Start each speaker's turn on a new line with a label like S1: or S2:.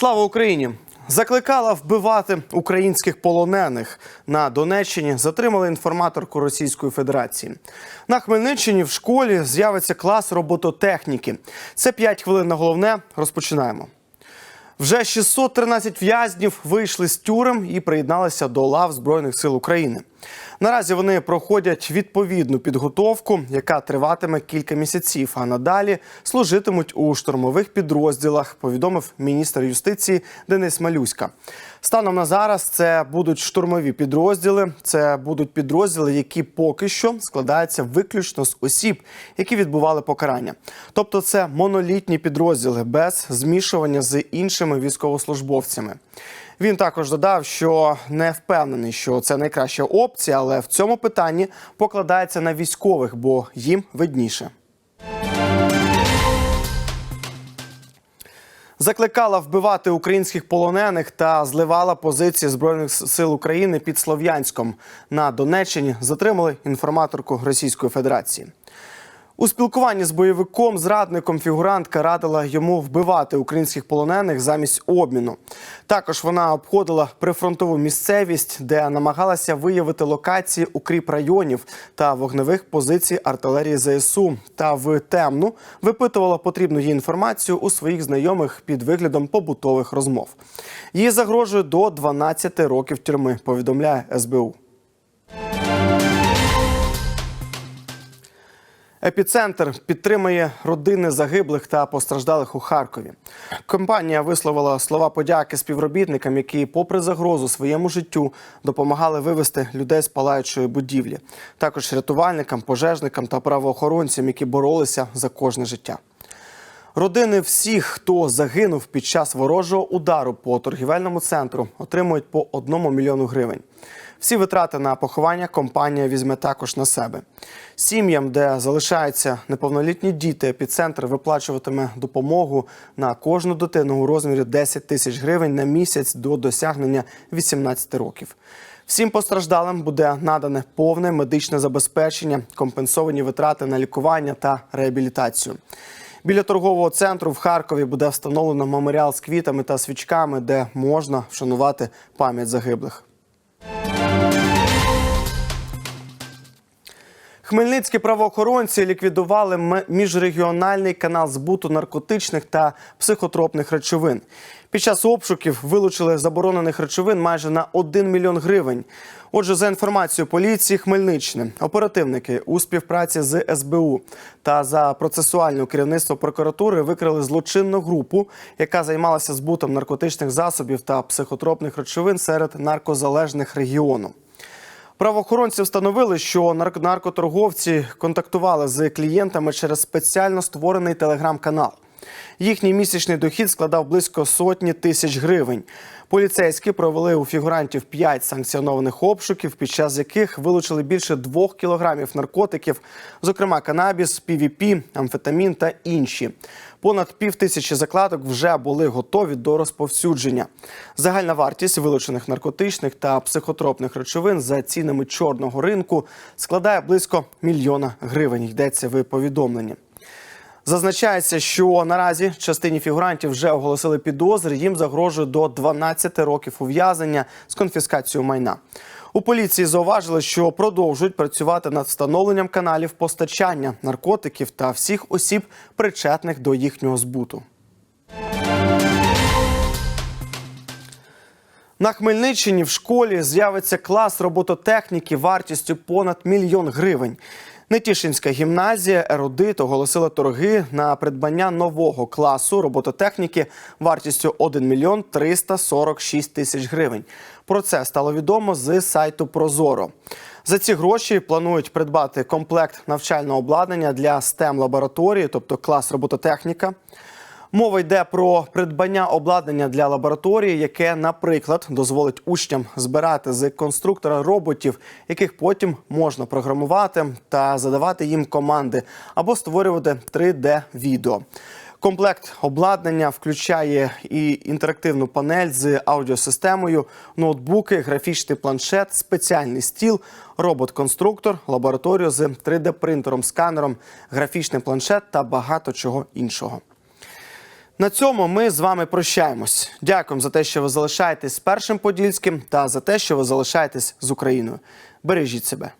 S1: Слава Україні! Закликала вбивати українських полонених на Донеччині. Затримали інформаторку Російської Федерації. На Хмельниччині в школі з'явиться клас робототехніки. Це 5 хвилин на головне. Розпочинаємо. Вже 613 в'язнів вийшли з тюрем і приєдналися до лав Збройних сил України. Наразі вони проходять відповідну підготовку, яка триватиме кілька місяців. А надалі служитимуть у штурмових підрозділах. Повідомив міністр юстиції Денис Малюська. Станом на зараз це будуть штурмові підрозділи. Це будуть підрозділи, які поки що складаються виключно з осіб, які відбували покарання. Тобто, це монолітні підрозділи без змішування з іншими військовослужбовцями. Він також додав, що не впевнений, що це найкраща опція, але в цьому питанні покладається на військових, бо їм видніше. Закликала вбивати українських полонених та зливала позиції збройних сил України під Слов'янськом на Донеччині. Затримали інформаторку Російської Федерації. У спілкуванні з бойовиком зрадником фігурантка радила йому вбивати українських полонених замість обміну. Також вона обходила прифронтову місцевість, де намагалася виявити локації укріп районів та вогневих позицій артилерії ЗСУ. Та в темну випитувала потрібну їй інформацію у своїх знайомих під виглядом побутових розмов. Їй загрожує до 12 років тюрми. Повідомляє СБУ. Епіцентр підтримує родини загиблих та постраждалих у Харкові. Компанія висловила слова подяки співробітникам, які, попри загрозу своєму життю, допомагали вивести людей з палаючої будівлі. Також рятувальникам, пожежникам та правоохоронцям, які боролися за кожне життя. Родини всіх, хто загинув під час ворожого удару по торгівельному центру, отримують по одному мільйону гривень. Всі витрати на поховання компанія візьме також на себе. Сім'ям, де залишаються неповнолітні діти, епіцентр виплачуватиме допомогу на кожну дитину у розмірі 10 тисяч гривень на місяць до досягнення 18 років. Всім постраждалим буде надане повне медичне забезпечення, компенсовані витрати на лікування та реабілітацію. Біля торгового центру в Харкові буде встановлено меморіал з квітами та свічками, де можна вшанувати пам'ять загиблих. Хмельницькі правоохоронці ліквідували міжрегіональний канал збуту наркотичних та психотропних речовин. Під час обшуків вилучили заборонених речовин майже на 1 мільйон гривень. Отже, за інформацією поліції Хмельниччини, оперативники у співпраці з СБУ та за процесуальне керівництво прокуратури викрили злочинну групу, яка займалася збутом наркотичних засобів та психотропних речовин серед наркозалежних регіону. Правоохоронці встановили, що нарк- наркоторговці контактували з клієнтами через спеціально створений телеграм-канал. Їхній місячний дохід складав близько сотні тисяч гривень. Поліцейські провели у фігурантів 5 санкціонованих обшуків, під час яких вилучили більше двох кілограмів наркотиків, зокрема канабіс, PVP, амфетамін та інші. Понад пів тисячі закладок вже були готові до розповсюдження. Загальна вартість вилучених наркотичних та психотропних речовин за цінами чорного ринку складає близько мільйона гривень. Йдеться в повідомленні. Зазначається, що наразі частині фігурантів вже оголосили підозри. Їм загрожує до 12 років ув'язнення з конфіскацією майна. У поліції зауважили, що продовжують працювати над встановленням каналів постачання наркотиків та всіх осіб, причетних до їхнього збуту. На Хмельниччині в школі з'явиться клас робототехніки вартістю понад мільйон гривень. Нетішинська гімназія Ерудит оголосила торги на придбання нового класу робототехніки вартістю 1 мільйон 346 тисяч гривень. Про це стало відомо з сайту Прозоро. За ці гроші планують придбати комплект навчального обладнання для stem лабораторії, тобто клас робототехніка. Мова йде про придбання обладнання для лабораторії, яке, наприклад, дозволить учням збирати з конструктора роботів, яких потім можна програмувати та задавати їм команди або створювати 3D-відео. Комплект обладнання включає і інтерактивну панель з аудіосистемою, ноутбуки, графічний планшет, спеціальний стіл, робот-конструктор, лабораторію з 3D-принтером, сканером, графічний планшет та багато чого іншого. На цьому ми з вами прощаємось. Дякуємо за те, що ви залишаєтесь першим подільським та за те, що ви залишаєтесь з Україною. Бережіть себе.